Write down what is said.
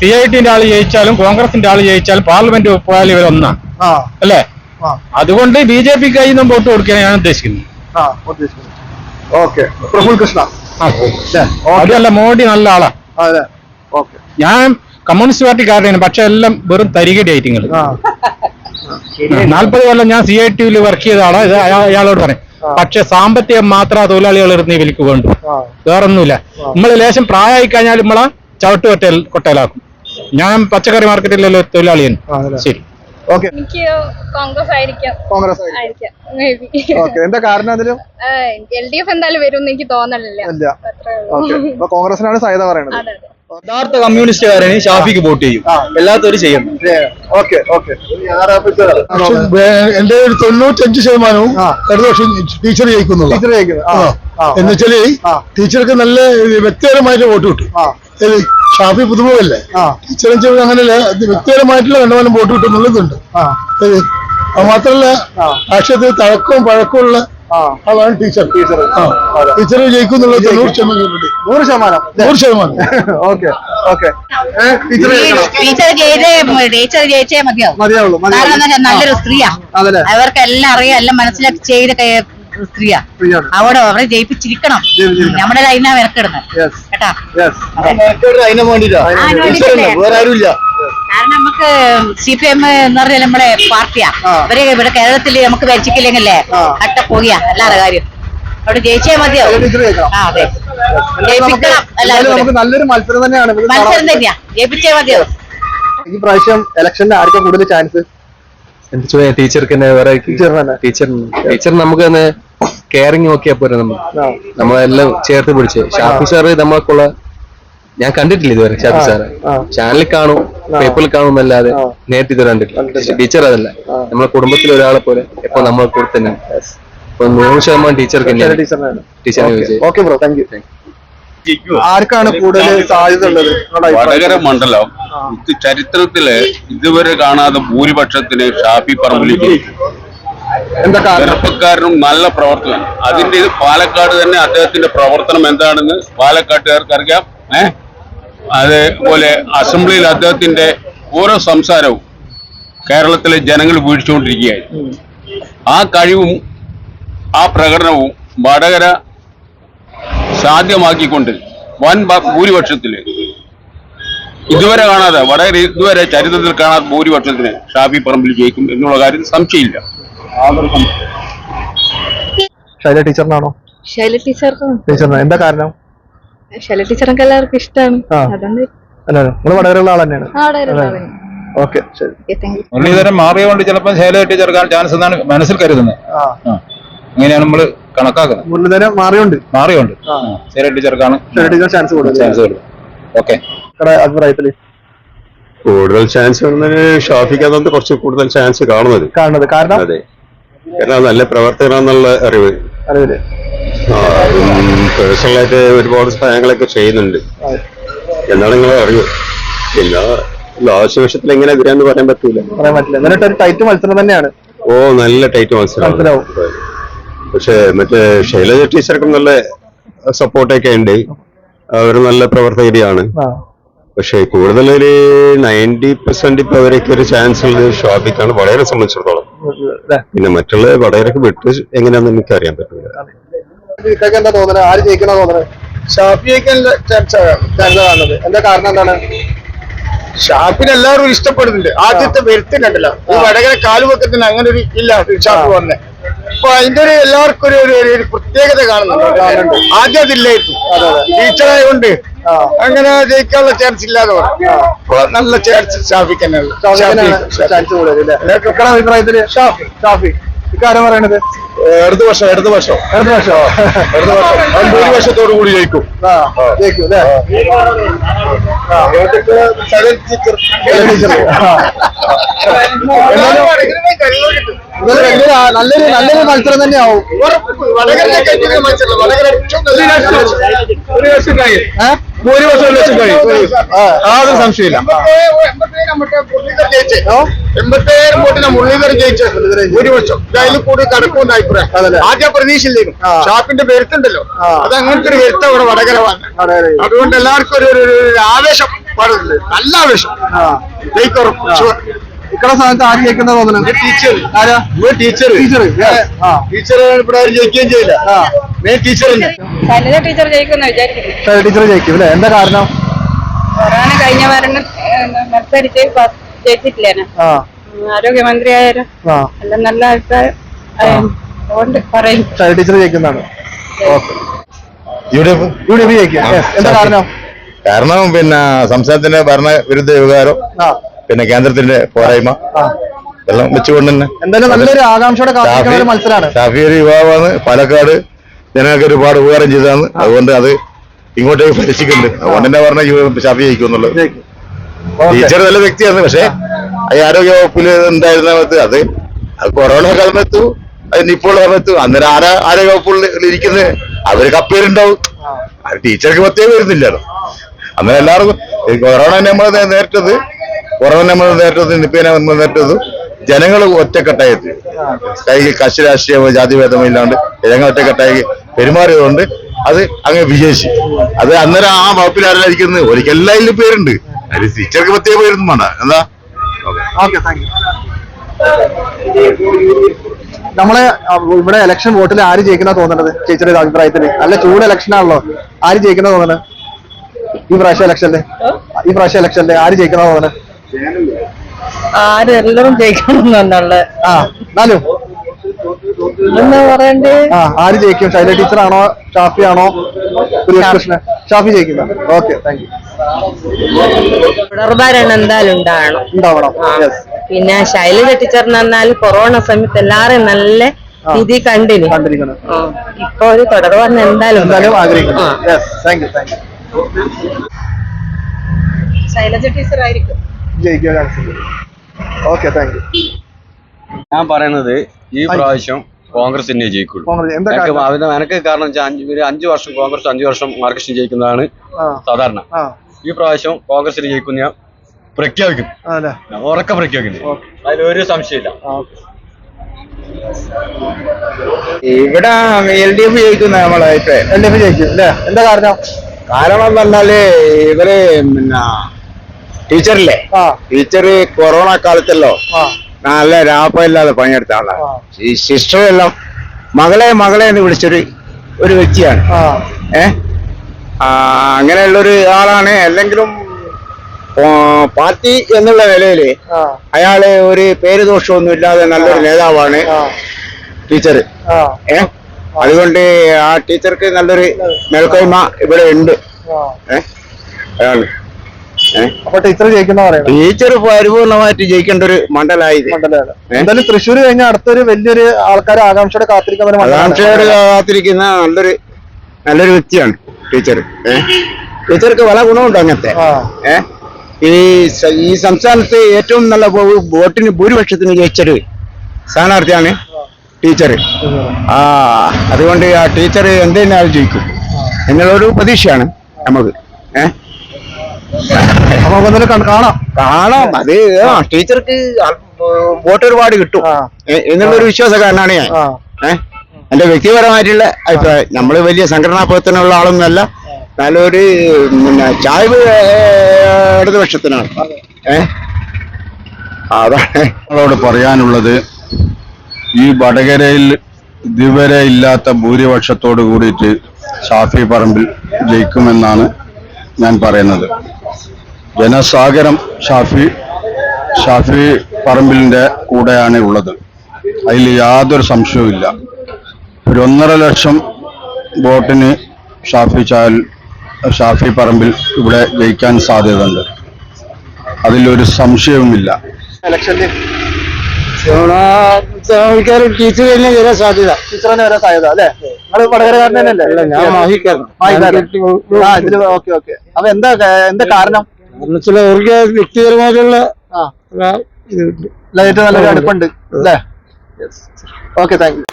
C I ടിന്റെ ആൾ ജയിച്ചാലും കോൺഗ്രസിന്റെ ആൾ ജയിച്ചാലും പാർലമെന്റ് പോയാലും ആ. അല്ലേ? അതുകൊണ്ട് ബി ജെ പി കയ്യിൽ നിന്നും വോട്ട് കൊടുക്കാൻ ഞാൻ ഉദ്ദേശിക്കുന്നത്. ഓക്കെ. പ്രഫുൽ കൃഷ്ണ. അതല്ല മോഡി നല്ല ആളാ. ഞാൻ കമ്മ്യൂണിസ്റ്റ് പാർട്ടിക്കാരനാണ് പക്ഷെ എല്ലാം വെറും തരികടി ഐറ്റങ്ങൾ ആ. നാൽപ്പത് കൊല്ലം ഞാൻ സി ഐ ടിയിൽ വർക്ക് ചെയ്ത ആളാ. ഇത് അയാ- അയാളോട് പറയും. പക്ഷെ സാമ്പത്തികം മാത്രം തൊഴിലാളികൾ ഇരുന്ന് വിലക്ക് വേണ്ടു. വേറൊന്നുമില്ല. നമ്മൾ ലേശം പ്രായമായി കഴിഞ്ഞാൽ നമ്മളെ ചവിട്ടുകൊട്ടൽ കൊട്ടലാക്കും കൊട്ടയിലാക്കും. ഞാൻ പച്ചക്കറി മാർക്കറ്റിലെ തൊഴിലാളിയാണ് ആ, അതെ. ശരി. ഓക്കെ. എനിക്ക് കോൺഗ്രസ് ആയിരിക്കാം. കോൺഗ്രസ് ആയിരിക്കും. ഓക്കെ. എന്താ കാരണം അതിലും? എൽ ഡി എഫ് എന്തായാലും വരും എന്ന് എനിക്ക് തോന്നണില്ല ഇല്ല. അത്രേ ഓക്കെ. ഉള്ളൂ അപ്പൊ കോൺഗ്രസിനാണ് സാധ്യത പറയുന്നത് യഥാർത്ഥ കമ്മ്യൂണിസ്റ്റുകാരന് ഷാഫിക്ക് വോട്ട് ചെയ്യും. എല്ലാത്തവരും ചെയ്യും. Okay okay. എന്റെ ഒരു തൊണ്ണൂറ്റഞ്ച് ശതമാനവും. ഇടതുപക്ഷം ടീച്ചർ ജയിക്കുന്നു ടീച്ചർ ജയിക്കുന്നു. ആ ആ എന്ന് വെച്ചാൽ ടീച്ചർക്ക് നല്ല വ്യക്തിപരമായിട്ട് വോട്ട് കിട്ടും. ഷാഫി പുതുമുഖല്ലേ? ആ. ടീച്ചർ അങ്ങനെയല്ല വ്യക്തിപരമായിട്ടുള്ള കണ്ടമാനം വോട്ട് കിട്ടുന്നുള്ളതുണ്ട്. അത് മാത്രല്ല. രാഷ്ട്രീയത്തിൽ തഴക്കവും പഴക്കമുള്ള ഉള്ള ആളാണ് ടീച്ചർ. ടീച്ചർ. ടീച്ചർ ജയിക്കും തൊണ്ണൂറ് ശതമാനം നൂറ് ശതമാനം. നൂറ് ശതമാനം. Okay okay. ടീച്ചർ ജയിക്കണം ടീച്ചർ ജയിച്ചേ മതിയാവും. മതിയാവുള്ളൂ നല്ലൊരു സ്ത്രീയാ. അതല്ലേ? അവർക്ക് എല്ലാം അറിയാം എല്ലാം മനസ്സിലാക്കി ചെയ്ത് കേ- സ്ത്രീയാ. അവിടെ അവരെ ജയിപ്പിച്ചിരിക്കണം. നമ്മുടെ ലൈനാ വിലക്കിടുന്നത് കേട്ടാ? കാരണം നമുക്ക് സി പി എം എന്ന് പറഞ്ഞാൽ നമ്മുടെ പാർട്ടിയാ. ഇവർ ഇവിടെ കേരളത്തിൽ നമുക്ക് ഭരിച്ചിട്ടില്ലെങ്കിലേ ആ. അട്ട പോകിയാ. അല്ലാതെ കാര്യം. അവിടെ ജയിച്ചേ മതിയോ? ടീച്ചർ ജയിക്കണം. ആ അതെ. നമുക്ക് ജയിപ്പിക്കണം. എല്ലാവരും നല്ലൊരു മത്സരം തന്നെയാണ്. മത്സരം. തന്നെയാ. ജയിപ്പിച്ചേ മതിയോ? ഈ പ്രാവശ്യം ഇലക്ഷന്റെ ആർക്കും കൂടുതൽ ചാൻസ് ടീച്ചർക്ക് തന്നെ വേറെ ടീച്ചർ ടീച്ചർ നമുക്ക് തന്നെ കെയറിങ് നോക്കിയാ പോരെ നമ്മൾ. നമ്മളെല്ലാം ചേർത്ത് പിടിച്ച്. ഷാഫി സാറ് നമ്മൾക്കുള്ള ഞാൻ കണ്ടിട്ടില്ല ഇതുവരെ ഷാഫി സാറ്. ചാനലിൽ കാണും പേപ്പറിൽ കാണും എന്നല്ലാതെ. നേരിട്ട് ഇതുവരെ കണ്ടിട്ടില്ല. ടീച്ചർ അതല്ല. നമ്മളെ കുടുംബത്തിലെ ഒരാളെ പോലെ ഇപ്പൊ നമ്മളെ കൂടെ തന്നെ. അപ്പൊ നൂറ് ശതമാനം ടീച്ചർക്ക് ടീച്ചർ ടീച്ചറിനെ ഓക്കെ ബ്രോ താങ്ക് യു ആർക്കാണ് കൂടുതൽ സാധ്യത ഉള്ളത്? വടകര മണ്ഡലം. ചരിത്രത്തിൽ ഇതുവരെ കാണാതെ ഭൂരിപക്ഷത്തിന് ഷാഫി പറമ്പിലേക്ക് എന്താ ചെറുപ്പക്കാരനും നല്ല പ്രവർത്തനം അതിന്റെ ഇത് പാലക്കാട് തന്നെ അദ്ദേഹത്തിന്റെ പ്രവർത്തനം എന്താണെന്ന് പാലക്കാട്ടുകാർക്ക് അറിയാം. ഏഹ് അതേപോലെ അസംബ്ലിയിൽ അദ്ദേഹത്തിന്റെ ഓരോ സംസാരവും കേരളത്തിലെ ജനങ്ങൾ വീഴ്ചുകൊണ്ടിരിക്കുകയായിരുന്നു. ആ കഴിവും ആ പ്രകടനവും വടകര സാധ്യമാക്കിക്കൊണ്ട് വൻ ഭൂരിപക്ഷത്തിൽ ഇതുവരെ കാണാതെ വളരെ ഇതുവരെ ചരിത്രത്തിൽ കാണാത്ത ഭൂരിപക്ഷത്തിന് ഷാഫി പറമ്പിൽ ജയിക്കും എന്നുള്ള കാര്യം സംശയമില്ല. ശൈല ടീച്ചറിനാണോ? ശൈല ടീച്ചർക്കും ടീച്ചറിന്. എന്താ കാരണം? ശൈല ടീച്ചറൊക്കെ എല്ലാവർക്കും ഇഷ്ടമാണ്. അതുകൊണ്ട് നിങ്ങൾ വടകരയുള്ള ആൾ തന്നെയാണ് ഓക്കെ മുരളീധരൻ ചിലപ്പോൾ ശൈല ടീച്ചർ ചാൻസ് എന്നാണ് മനസ്സിൽ കരുതുന്നത്. ആ. അങ്ങനെയാണ് നമ്മൾ കണക്കാക്കുന്നത്. മുരളീധരൻ മാറിയുണ്ട്. മാറിയുണ്ട്. ആ. ശൈലജ ടീച്ചർക്കാണ് ചാൻസ് കൂടുതൽ ചാൻസ് കൊടുക്കുന്നത് ഓക്കെ അഭിപ്രായത്തിൽ കൂടുതൽ ചാൻസ് കാണുന്നതിന് ഷാഫിക്ക് അതുകൊണ്ട് കുറച്ച് കൂടുതൽ ചാൻസ് കാണുന്നത്. കാണുന്നത്. കാരണം? അതെ. കാരണം നല്ല പ്രവർത്തകനാന്നുള്ള അറിവ്. പേഴ്സണൽ പേഴ്സണലായിട്ട് ഒരുപാട് സഹായങ്ങളൊക്കെ ചെയ്യുന്നുണ്ട്. എന്നാണ് നിങ്ങളെ അറിവ്. പിന്നെ ലാസ്റ്റ് വർഷത്തിൽ എങ്ങനെ വരാന്ന് പറയാൻ പറ്റൂല. പറയാൻ പറ്റില്ല. എന്നിട്ട് ഒരു ടൈറ്റ് മത്സരം തന്നെയാണ്. ഓ നല്ല ടൈറ്റ് മത്സരം മത്സരാവും. പക്ഷെ മറ്റേ ശൈലജ ടീച്ചർക്ക് നല്ല സപ്പോർട്ടൊക്കെ ഉണ്ട്. അവർ നല്ല പ്രവർത്തകരിയാണ് പക്ഷേ കൂടുതൽ ഒരു നയന്റി പെർസെന്റ് ഇപ്പൊ അവരൊക്കെ ഒരു ചാൻസ് ഉള്ളത് ഷോപ്പിക്കാണ് വളരെ സംബന്ധിച്ചിടത്തോളം? പിന്നെ മറ്റുള്ള വടകരക്ക് വിട്ട് എങ്ങനെയാണെന്ന് എനിക്ക് അറിയാൻ പറ്റില്ല എന്താ തോന്നുന്നത് ആര് ജയിക്കണ തോന്നുന്നത് ഷാഫിയൊക്കെ ചാൻസ് കാണുന്നത് എന്താ കാരണം എന്താണ്? ഷാപ്പിന് എല്ലാവരും ഇഷ്ടപ്പെടുന്നുണ്ട്. ആദ്യത്തെ വരുത്തുന്നുണ്ടല്ലോ ഈ വടകര കാലുവക്കത്തിന് അങ്ങനെ ഒരു ഇല്ല ഷാപ്പ് വന്നെ. അപ്പൊ അതിന്റെ ഒരു എല്ലാവർക്കും ഒരു ഒരു- പ്രത്യേകത കാണുന്നുണ്ട്. ആദ്യം അതില്ലായിരുന്നു. ടീച്ചറായതുകൊണ്ട് അങ്ങനെ ജയിക്കാനുള്ള ചാൻസ് ഇല്ലാതെ നല്ല ചാൻസ് ഷാഫിക്ക് തന്നെ ഉള്ളു. ഷാഫി. ചാൻസ് കൂടുതൽ അല്ലേ അഭിപ്രായത്തിൽ ഷാഫി. ഷാഫി. ഇക്കാര്യം പറയണത്? ഇടത് വർഷം ഇടത് വർഷം. അടുത്ത വർഷം. ഇടത് വർഷം. അവൻ ഭൂരിപക്ഷത്തോടു കൂടി ജയിക്കും. ആ ജയിക്കും അല്ലേ? ആ. നല്ലൊരു നല്ലൊരു മത്സരം തന്നെ ആവും ഭൂരിപക്ഷം ലക്ഷം കഴിയും യാതൊരു സംശയമില്ല എൺപത്തേഴ് വോട്ടിന് മുരളീധരൻ ജയിച്ച ഭൂരിപക്ഷം അതിൽ കൂടി കടക്കുമെന്ന് അഭിപ്രായം. ആദ്യ പ്രതീക്ഷയില്ലേക്കും. ഷാപ്പിന്റെ വരുത്തുണ്ടല്ലോ. ആ. അത് അങ്ങനത്തെ ഒരു വരുത്ത അവിടെ വടകര വന്നെ. അതുകൊണ്ട് എല്ലാവർക്കും ഒരു ആവേശം. പാടില്ല നല്ല ആവേശം. ഇക്കടെ സ്ഥാനത്ത് ആര് ജയിക്കുന്ന തോന്നുന്നു ടീച്ചർ ആരാ? ടീച്ചർ ടീച്ചർ ആ. ടീച്ചർ ഇവിടെ ആരും ജയിക്കുകയും ചെയ്യില്ല. ആ. മെയിൻ ടീച്ചർ ടീച്ചർ ജയിക്കുന്ന വിചാരിക്കുന്നു. ടീച്ചർ ജയിക്കും അല്ലേ? എന്താ കാരണം? കൊറോണ കഴിഞ്ഞ മത്സരിച്ച് ജയിച്ചിട്ടില്ലേനെ? ആ. ആരോഗ്യമന്ത്രി ആയാലും എല്ലാം നല്ല അഭിപ്രായം അതുകൊണ്ട് പറയും. ശൈല ടീച്ചർ ജയിക്കുന്നതാണ്. ഓക്കെ ഇവിടെ യു ഡി എഫ്? ജയിക്കും. എന്താ കാരണം? കാരണം പിന്നെ സംസ്ഥാനത്തിന്റെ ഭരണവിരുദ്ധ വികാരം പിന്നെ കേന്ദ്രത്തിന്റെ പോരായ്മ എല്ലാം വെച്ചുകൊണ്ട് തന്നെ നല്ലൊരു ആകാംക്ഷയോടെ മത്സരമാണ് ഷാഫി ഒരു യുവാവാണ്. പാലക്കാട് ജനങ്ങൾക്ക് ഒരുപാട് ഉപകാരം ചെയ്തതാണ്. അതുകൊണ്ട് അത് ഇങ്ങോട്ടേക്ക് ഭരിച്ചിട്ടുണ്ട് അതുകൊണ്ട് തന്നെ പറഞ്ഞ ഷാഫി ജയിക്കും. എന്നുള്ളത് ടീച്ചർ നല്ല വ്യക്തിയാണ്. പക്ഷെ ഈ ആരോഗ്യ വകുപ്പിൽ ഉണ്ടായിരുന്ന സമയത്ത് അത്? അത് കൊറോണ കാലത്തു അത് നിപ്പോൾ സമയത്തു അന്നേരം ആരാ ആരോഗ്യ വകുപ്പിൽ ഇരിക്കുന്നത് അവർ കപ്പേരുണ്ടാവും അത് ടീച്ചർക്ക് പ്രത്യേകം വരുന്നില്ലല്ലോ. അന്നേരം എല്ലാവർക്കും കൊറോണ നമ്മൾ നേരിട്ടത്. കൊറോണ നമ്മൾ നേരിട്ടത്. നിപ്പേനെ നമ്മൾ നേരിട്ടത്. ജനങ്ങൾ ഒറ്റക്കെട്ടായിട്ട് കൈ കശി രാഷ്ട്രീയമോ ഇല്ലാണ്ട് ജനങ്ങൾ ഒറ്റക്കെട്ടായി പെരുമാറിയതുകൊണ്ട് അത് അങ്ങ് വിജയിച്ചു അത് അന്നേരം ആ വകുപ്പിൽ ആരായിരിക്കുന്നത് ഒരിക്കൽ ഒരിക്കലും പേരുണ്ട്. അതിൽ ടീച്ചർക്ക് പ്രത്യേക പേരൊന്നും വേണ്ട. എന്താ? ഓക്കെ. നമ്മളെ ഇവിടെ ഇലക്ഷൻ വോട്ടിൽ ആര് ജയിക്കുന്ന തോന്നുന്നത് ചേച്ചിയുടെ അഭിപ്രായത്തിന് നല്ല ചൂട് ഇലക്ഷൻ ആണല്ലോ. ആര് ജയിക്കുന്ന തോന്നുന്നത് ഈ പ്രാവശ്യം ഇലക്ഷനിൽ? ഈ പ്രാവശ്യം ഇലക്ഷനിൽ ആര് ജയിക്കണോ തോന്നുന്നത് ആരെല്ലാരും ജയിക്കണം എന്നുള്ള ആ എന്നാലും എന്താ പറയണ്ടേ? ആ ആര് ജയിക്കും? ശൈല ടീച്ചർ ആണോ ഷാഫി. ആണോ കൃഷ്ണൻ. ഷാഫി ജയിക്കുന്ന ഓക്കെ താങ്ക് യു തുടർഭരണം എന്തായാലും ഉണ്ടാകണം ഉണ്ടാവണം. പിന്നെ ശൈലജ ടീച്ചർ എന്നാൽ കൊറോണ സമയത്ത് എല്ലാരും നല്ല രീതി കണ്ടിന്. ഇപ്പൊ ഒരു തുടർഭരണം എന്തായാലും എന്തായാലും ആഗ്രഹിക്കുന്നു. Thank you thank you Shailaja teacher ആയിരിക്കും. ജയിക്കാൻ ചാൻസ് ഓക്കെ താങ്ക് യു ഞാൻ പറയുന്നത് ഈ പ്രാവശ്യം കോൺഗ്രസ് തന്നെ ജയിക്കുള്ളൂ. കോൺഗ്രസ് എന്താ എനിക്ക് കാരണം? അവന് എനക്ക് കാരണം വെച്ചാൽ അഞ്ച് ഒരു അഞ്ചു വർഷം കോൺഗ്രസ് അഞ്ചു വർഷം മാർക്സിസ്റ്റ് ജയിക്കുന്നതാണ് ആ. സാധാരണ. ആ. ഈ പ്രാവശ്യം കോൺഗ്രസിന് ജയിക്കുന്ന ഞാൻ പ്രഖ്യാപിക്കും അല്ലേ ഞാൻ ഉറക്കെ പ്രഖ്യാപിക്കുന്നു. അതിലൊരു സംശയമില്ല. ഇവിടെ എൽ ഡി എഫ് ജയിക്കുന്ന നമ്മളെ അഭിപ്രായം എൽ ഡി എഫ് ജയിക്കും അല്ലേ? എന്താ കാരണം? കാരണം എന്ന് പറഞ്ഞാൽ ഇവർ പിന്നെ ടീച്ചറില്ലേ? ആ. ടീച്ചർ കൊറോണ കാലത്തല്ലോ. നല്ല രാപ്പമില്ലാതെ പണിയെടുത്ത ആളാണ് ഈ സിസ്റ്റർ എല്ലാം മകളെ മകളെ എന്ന് വിളിച്ചൊരു ഒരു വ്യക്തിയാണ്. ആ. ഏ? അങ്ങനെയുള്ളൊരു അങ്ങനെയുള്ള ഒരു ആളാണ്. അല്ലെങ്കിലും പാർട്ടി എന്നുള്ള നിലയിൽ അയാൾ ഒരു പേര് ദോഷമൊന്നും ഇല്ലാതെ നല്ലൊരു നേതാവാണ് ടീച്ചർ ആ. ഏ? അതുകൊണ്ട് ആ ടീച്ചർക്ക് നല്ലൊരു മേൽക്കോയ്മ ഇവിടെ ഉണ്ട്. ആ. ഏ? അതാണ്. ഏ? അപ്പൊ ടീച്ചർ ജയിക്കുന്ന പറയുന്നത്? ടീച്ചർ പരിപൂർണമായിട്ട് ജയിക്കേണ്ട ഒരു മണ്ഡലായി? എന്തായാലും തൃശ്ശൂർ കഴിഞ്ഞ അടുത്തൊരു വലിയൊരു ആൾക്കാർ ആകാംക്ഷയോടെ കാത്തിരിക്കുന്ന ആകാംക്ഷയോട് കാത്തിരിക്കുന്ന നല്ലൊരു നല്ലൊരു വ്യക്തിയാണ് ടീച്ചർ. ടീച്ചർക്ക് പല ഗുണമുണ്ട് അങ്ങനത്തെ. ഈ ഈ സംസ്ഥാനത്ത് ഏറ്റവും നല്ല വോട്ടിന് ഭൂരിപക്ഷത്തിന് ജയിച്ചൊരു സ്ഥാനാർത്ഥിയാണ് ടീച്ചർ ആ അതുകൊണ്ട് ആ ടീച്ചർ എന്തിനാലും ജയിക്കും എന്നുള്ളൊരു പ്രതീക്ഷയാണ് നമുക്ക്. ഏഹ് കാണാം. കാണാം. അത് ആ ടീച്ചർക്ക് വോട്ട് ഒരുപാട് കിട്ടും. എന്നുള്ളൊരു വിശ്വാസ എന്നുള്ളൊരു വിശ്വാസക്കാരനാണ് ഞാൻ. ഏഹ് എന്റെ വ്യക്തിപരമായിട്ടുള്ള അഭിപ്രായം. നമ്മൾ വലിയ സംഘടനാ പ്രവർത്തനമുള്ള ആളൊന്നുമല്ല. നല്ലൊരു പിന്നെ ചായ്വ് ഇടതുപക്ഷത്തിനാണ്. ഏഹ് അതാണ് നിങ്ങളോട് പറയാനുള്ളത് ഈ വടകരയിൽ ഇതുവരെ ഇല്ലാത്ത ഭൂരിപക്ഷത്തോട് കൂടിയിട്ട് ഷാഫി പറമ്പിൽ ജയിക്കുമെന്നാണ് ഞാൻ പറയുന്നത്. ജനസാഗരം ഷാഫി ഷാഫി പറമ്പിലിന്റെ കൂടെയാണ് ഉള്ളത്. അതിൽ യാതൊരു സംശയവുമില്ല ഒരു ഒന്നര ലക്ഷം വോട്ടിന് ഷാഫി ചാൽ ഷാഫി പറമ്പിൽ ഇവിടെ ജയിക്കാൻ സാധ്യതയുണ്ട്. അതിലൊരു സംശയവുമില്ല. ഇലക്ഷനിൽ ടീച്ചർ തന്നെ വരാൻ സാധ്യത. ടീച്ചർ തന്നെ വരാൻ സാധ്യത അല്ലേ? നിങ്ങൾ വടകരക്കാരൻ തന്നെയല്ലേ ഞാൻ മാഹിക്കാരൻ മാഹിക്കാരൻ. ആ ഇതിൽ ഓക്കെ ഓക്കെ. അപ്പൊ എന്താ എന്താ കാരണം? ചില വ്യക്തിപരമായിട്ടുള്ള ഏറ്റവും നല്ല അടുപ്പുണ്ട് അല്ലേ? Okay thank you